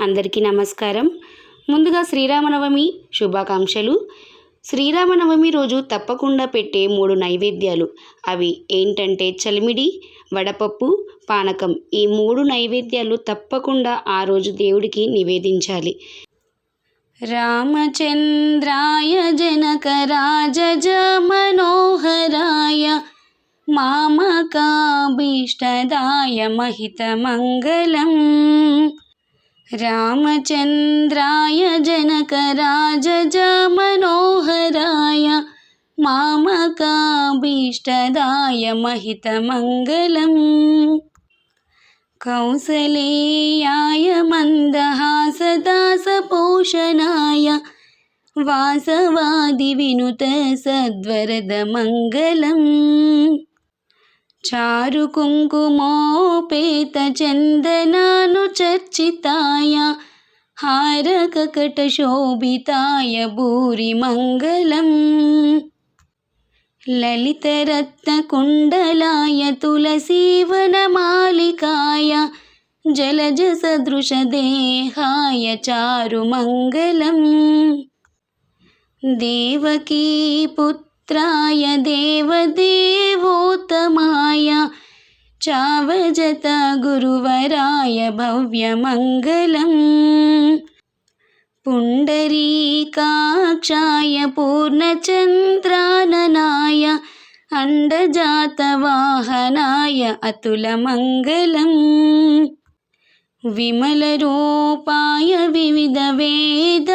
అందరికీ నమస్కారం. ముందుగా శ్రీరామనవమి శుభాకాంక్షలు. శ్రీరామనవమి రోజు తప్పకుండా పెట్టే మూడు నైవేద్యాలు. అవి ఏంటంటే చలిమిడి వడపప్పు పానకం. ఈ మూడు నైవేద్యాలు తప్పకుండా ఆ రోజు దేవుడికి నివేదించాలి. రామచంద్రాయ జనకరాజ మనోహరాయ మామకాభీష్టదాయ మహితమంగళం. रामचन्द्राय जनकराजजामनोहराय मामकाभीष्टदाय महितमङ्गलम्। कौसलेयाय मन्दहासदासपोषणाय वासवादिविनुतसद्वरदमङ्गलम् చారు కుంకుమోపేత చందనాను చర్చితాయ హారకకట శోభితాయ భూరి మంగళం. లలితరత్నకుండలాయ తులసీవనమాలికాయ జలజసదృశదేహాయ చారుమంగళం దేవకీ పుత్ర దేవదేవోత్తమాయ చావజత గురువరాయ భవ్యమంగళం పుండరీకాక్షాయ పూర్ణచంద్రాననాయ అండజాతవాహనాయ అతులమంగళం విమలరూపాయ వివిధ వేదాంతవేద్యాయ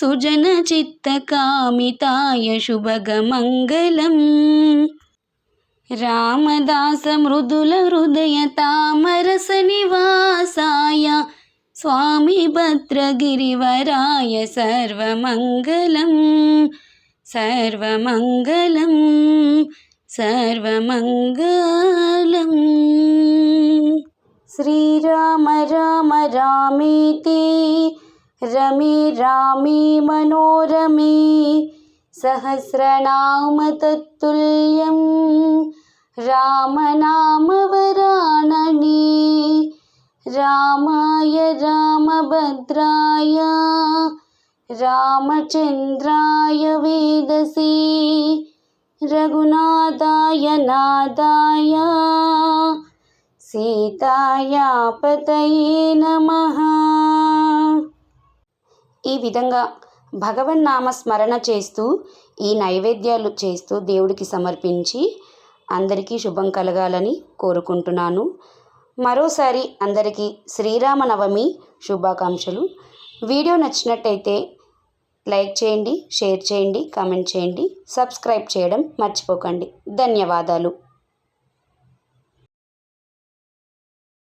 సుజనచిత్తకామితాయ శుభగమంగళం. రామదాస మృదుల హృదయ తామరస నివాసాయ స్వామి భద్రగిరివరాయ సర్వమంగళం. సర్వమంగళం సర్వమంగళం. శ్రీరామ రామ రామేతి रमे रामे मनोरमे सहस्रनाम तत्तुल्यं रामनामवराननी रामाय रामभद्राय रामचन्द्राय वेदसे रघुनादाय नादाय सीताया पतये नमः। ఈ విధంగా భగవన్నామ స్మరణ చేస్తూ ఈ నైవేద్యాలు చేస్తూ దేవుడికి సమర్పించి అందరికీ శుభం కలగాలని కోరుకుంటున్నాను. మరోసారి అందరికీ శ్రీరామనవమి శుభాకాంక్షలు. వీడియో నచ్చినట్టయితే లైక్ చేయండి షేర్ చేయండి కామెంట్ చేయండి సబ్స్క్రైబ్ చేయడం మర్చిపోకండి. ధన్యవాదాలు.